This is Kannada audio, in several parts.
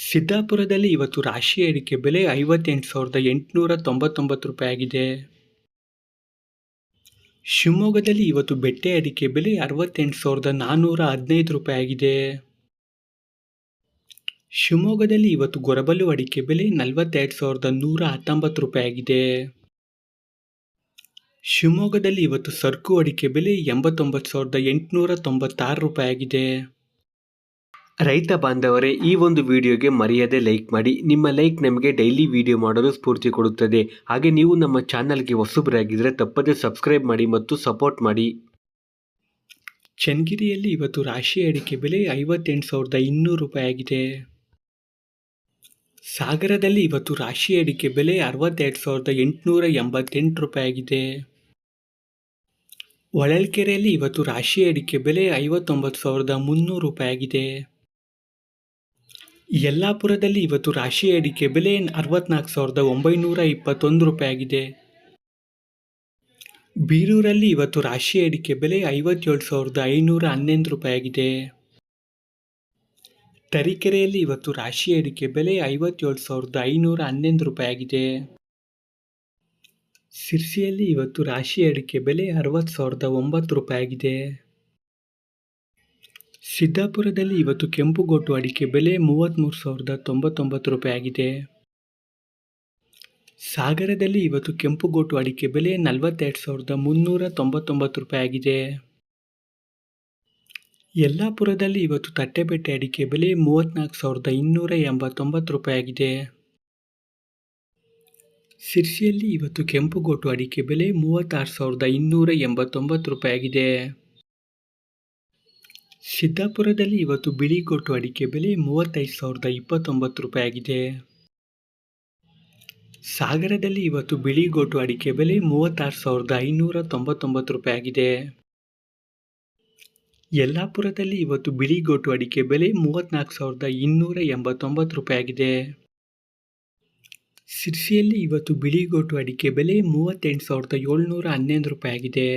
ಸಿದ್ದಾಪುರದಲ್ಲಿ ಇವತ್ತು ರಾಶಿ ಅಡಿಕೆ ಬೆಲೆ ಐವತ್ತೆಂಟು ಸಾವಿರದ ಎಂಟುನೂರ ತೊಂಬತ್ತೊಂಬತ್ತು ರೂಪಾಯಿ ಆಗಿದೆ ಶಿವಮೊಗ್ಗದಲ್ಲಿ ಇವತ್ತು ಬೆಟ್ಟೆ ಅಡಿಕೆ ಬೆಲೆ ಅರವತ್ತೆಂಟು ಸಾವಿರದ ನಾನ್ನೂರ ಹದಿನೈದು ರೂಪಾಯಿ ಆಗಿದೆ ಶಿವಮೊಗ್ಗದಲ್ಲಿ ಇವತ್ತು ಗೊರಬಲು ಅಡಿಕೆ ಬೆಲೆ ನಲವತ್ತೆರಡು ಸಾವಿರದ ನೂರ ಹತ್ತೊಂಬತ್ತು ರೂಪಾಯಿ ಆಗಿದೆ ಶಿವಮೊಗ್ಗದಲ್ಲಿ ಇವತ್ತು ಸರ್ಕು ಅಡಿಕೆ ಬೆಲೆ ಎಂಬತ್ತೊಂಬತ್ತು ಸಾವಿರದ ಎಂಟುನೂರ ತೊಂಬತ್ತಾರು ರೂಪಾಯಿ ಆಗಿದೆ ರೈತ ಬಾಂಧವರೇ, ಈ ಒಂದು ವಿಡಿಯೋಗೆ ಮರೆಯದೆ ಲೈಕ್ ಮಾಡಿ. ನಿಮ್ಮ ಲೈಕ್ ನಮಗೆ ಡೈಲಿ ವಿಡಿಯೋ ಮಾಡಲು ಸ್ಫೂರ್ತಿ ಕೊಡುತ್ತದೆ. ಹಾಗೆ ನೀವು ನಮ್ಮ ಚಾನಲ್ಗೆ ಹೊಸಬರಾಗಿದ್ದರೆ ತಪ್ಪದೇ ಸಬ್ಸ್ಕ್ರೈಬ್ ಮಾಡಿ ಮತ್ತು ಸಪೋರ್ಟ್ ಮಾಡಿ. ಚನ್ನಗಿರಿಯಲ್ಲಿ ಇವತ್ತು ರಾಶಿ ಅಡಿಕೆ ಬೆಲೆ ಐವತ್ತೆಂಟು ಸಾವಿರದ ಇನ್ನೂರು ರೂಪಾಯಿ ಆಗಿದೆ. ಸಾಗರದಲ್ಲಿ ಇವತ್ತು ರಾಶಿ ಅಡಿಕೆ ಬೆಲೆ ಅರವತ್ತೆರಡು ಸಾವಿರದ ಎಂಟುನೂರ ಎಂಬತ್ತೆಂಟು ರೂಪಾಯಿ ಆಗಿದೆ. ಹೊಳಲ್ಕೆರೆಯಲ್ಲಿ ಇವತ್ತು ರಾಶಿ ಅಡಿಕೆ ಬೆಲೆ ಐವತ್ತೊಂಬತ್ತು ಸಾವಿರದ ಮುನ್ನೂರು ರೂಪಾಯಿ ಆಗಿದೆ. ಯಲ್ಲಾಪುರದಲ್ಲಿ ಇವತ್ತು ರಾಶಿ ಅಡಿಕೆ ಬೆಲೆ ಅರವತ್ನಾಲ್ಕು ಸಾವಿರದ ಒಂಬೈನೂರ ಇಪ್ಪತ್ತೊಂದು ರೂಪಾಯಿ ಆಗಿದೆ ಬೀರೂರಲ್ಲಿ ಇವತ್ತು ರಾಶಿ ಅಡಿಕೆ ಬೆಲೆ ಐವತ್ತೇಳು ಸಾವಿರದ ಐನೂರ ಹನ್ನೊಂದು ರೂಪಾಯಿ ಆಗಿದೆ ತರೀಕೆರೆಯಲ್ಲಿ ಇವತ್ತು ರಾಶಿ ಅಡಿಕೆ ಬೆಲೆ ಐವತ್ತೇಳು ಸಾವಿರದ ಐನೂರ ಹನ್ನೊಂದು ರೂಪಾಯಿ ಆಗಿದೆ ಸಿರ್ಸಿಯಲ್ಲಿ ಇವತ್ತು ರಾಶಿ ಅಡಿಕೆ ಬೆಲೆ ಅರವತ್ತು ಸಾವಿರದ ಒಂಬತ್ತು ರೂಪಾಯಿ ಆಗಿದೆ ಸಿದ್ದಾಪುರದಲ್ಲಿ ಇವತ್ತು ಕೆಂಪುಗೋಟು ಅಡಿಕೆ ಬೆಲೆ ಮೂವತ್ತ್ಮೂರು ಸಾವಿರದ ತೊಂಬತ್ತೊಂಬತ್ತು ರೂಪಾಯಿ ಆಗಿದೆ. ಸಾಗರದಲ್ಲಿ ಇವತ್ತು ಕೆಂಪುಗೋಟು ಅಡಿಕೆ ಬೆಲೆ ನಲವತ್ತೆರಡು ಸಾವಿರದ ಮುನ್ನೂರ ತೊಂಬತ್ತೊಂಬತ್ತು ರೂಪಾಯಿ ಆಗಿದೆ. ಯಲ್ಲಾಪುರದಲ್ಲಿ ಇವತ್ತು ತಟ್ಟೆಬೆಟ್ಟೆ ಅಡಿಕೆ ಬೆಲೆ ಮೂವತ್ತ್ನಾಲ್ಕು ಸಾವಿರದ ಇನ್ನೂರ ಎಂಬತ್ತೊಂಬತ್ತು ರೂಪಾಯಿ ಆಗಿದೆ. ಸಿರ್ಸಿಯಲ್ಲಿ ಇವತ್ತು ಕೆಂಪುಗೋಟು ಅಡಿಕೆ ಬೆಲೆ ಮೂವತ್ತಾರು ಸಾವಿರದ ಇನ್ನೂರ ಎಂಬತ್ತೊಂಬತ್ತು ರೂಪಾಯಿ ಆಗಿದೆ. ಸಿದ್ದಾಪುರದಲ್ಲಿ ಇವತ್ತು ಬಿಳಿಗೋಟು ಅಡಿಕೆ ಬೆಲೆ ಮೂವತ್ತೈದು ಸಾವಿರದ ಇಪ್ಪತ್ತೊಂಬತ್ತು ರೂಪಾಯಿ ಆಗಿದೆ. ಸಾಗರದಲ್ಲಿ ಇವತ್ತು ಬಿಳಿಗೋಟು ಅಡಿಕೆ ಬೆಲೆ ಮೂವತ್ತಾರು ಸಾವಿರದ ಐನೂರ ತೊಂಬತ್ತೊಂಬತ್ತು ರೂಪಾಯಿ ಆಗಿದೆ. ಯಲ್ಲಾಪುರದಲ್ಲಿ ಇವತ್ತು ಬಿಳಿಗೋಟು ಅಡಿಕೆ ಬೆಲೆ ಮೂವತ್ತ್ನಾಲ್ಕು ಸಾವಿರದ ಇನ್ನೂರ ಎಂಬತ್ತೊಂಬತ್ತು ರೂಪಾಯಿ ಆಗಿದೆ. ಸಿರ್ಸಿಯಲ್ಲಿ ಇವತ್ತು ಬಿಳಿಗೋಟು ಅಡಿಕೆ ಬೆಲೆ ಮೂವತ್ತೆಂಟು ಸಾವಿರದ ಏಳ್ನೂರ ಹನ್ನೊಂದು ರೂಪಾಯಿ ಆಗಿದೆ.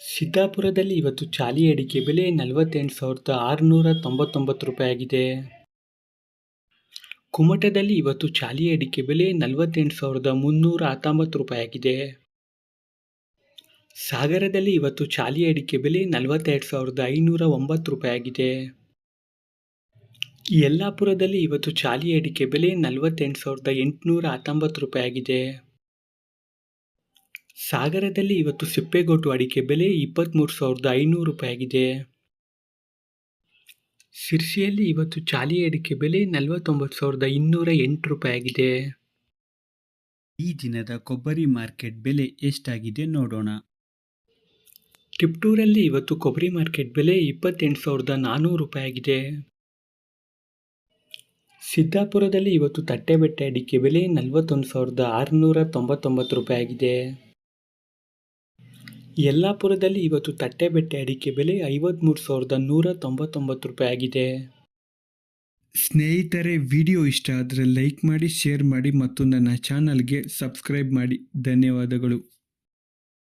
ಸಿದ್ದಾಪುರದಲ್ಲಿ ಇವತ್ತು ಚಾಲಿ ಅಡಿಕೆ ಬೆಲೆ ನಲವತ್ತೆಂಟು ಸಾವಿರದ ಆರುನೂರ ತೊಂಬತ್ತೊಂಬತ್ತು ರೂಪಾಯಿ ಆಗಿದೆ. ಕುಮಟದಲ್ಲಿ ಇವತ್ತು ಚಾಲಿ ಅಡಿಕೆ ಬೆಲೆ ನಲವತ್ತೆಂಟು ಸಾವಿರದ ಮುನ್ನೂರ ಹತ್ತೊಂಬತ್ತು ರೂಪಾಯಿ ಆಗಿದೆ. ಸಾಗರದಲ್ಲಿ ಇವತ್ತು ಚಾಲಿ ಅಡಿಕೆ ಬೆಲೆ ನಲವತ್ತೆರಡು ಸಾವಿರದ ಐನೂರ ಒಂಬತ್ತು ರೂಪಾಯಿ ಆಗಿದೆ. ಯಲ್ಲಾಪುರದಲ್ಲಿ ಇವತ್ತು ಚಾಲಿ ಅಡಿಕೆ ಬೆಲೆ ನಲವತ್ತೆಂಟು ಸಾವಿರದ ಎಂಟುನೂರ ಹತ್ತೊಂಬತ್ತು ರೂಪಾಯಿ ಆಗಿದೆ. ಸಾಗರದಲ್ಲಿ ಇವತ್ತು ಸಿಪ್ಪೆಗೋಟು ಅಡಿಕೆ ಬೆಲೆ ಇಪ್ಪತ್ತ್ಮೂರು ಸಾವಿರದ ಐನೂರು ರೂಪಾಯಿ ಆಗಿದೆ ಸಿರ್ಸಿಯಲ್ಲಿ ಇವತ್ತು ಚಾಲಿ ಅಡಿಕೆ ಬೆಲೆ ನಲವತ್ತೊಂಬತ್ತು ಸಾವಿರದ ಇನ್ನೂರ ಎಂಟು ರೂಪಾಯಿಯಾಗಿದೆ. ಈ ದಿನದ ಕೊಬ್ಬರಿ ಮಾರ್ಕೆಟ್ ಬೆಲೆ ಎಷ್ಟಾಗಿದೆ ನೋಡೋಣ. ಟಿಪ್ಟೂರಲ್ಲಿ ಇವತ್ತು ಕೊಬ್ಬರಿ ಮಾರ್ಕೆಟ್ ಬೆಲೆ ಇಪ್ಪತ್ತೆಂಟು ಸಾವಿರದ ನಾನ್ನೂರು ರೂಪಾಯಿಯಾಗಿದೆ. ಸಿದ್ದಾಪುರದಲ್ಲಿ ಇವತ್ತು ತಟ್ಟೆಬೆಟ್ಟೆ ಅಡಿಕೆ ಬೆಲೆ ನಲವತ್ತೊಂದು ಸಾವಿರದ ಆರುನೂರ ತೊಂಬತ್ತೊಂಬತ್ತು ರೂಪಾಯಿ ಆಗಿದೆ ಯಲ್ಲಾಪುರದಲ್ಲಿ ಇವತ್ತು ತಟ್ಟೆಬೆಟ್ಟೆ ಅಡಿಕೆ ಬೆಲೆ ಐವತ್ತ್ಮೂರು ಸಾವಿರದ ನೂರ ತೊಂಬತ್ತೊಂಬತ್ತು ರೂಪಾಯಿ ಆಗಿದೆ. ಸ್ನೇಹಿತರೆ, ವಿಡಿಯೋ ಇಷ್ಟ ಆದರೆ ಲೈಕ್ ಮಾಡಿ, ಶೇರ್ ಮಾಡಿ ಮತ್ತು ನನ್ನ ಚಾನಲ್ಗೆ ಸಬ್ಸ್ಕ್ರೈಬ್ ಮಾಡಿ. ಧನ್ಯವಾದಗಳು.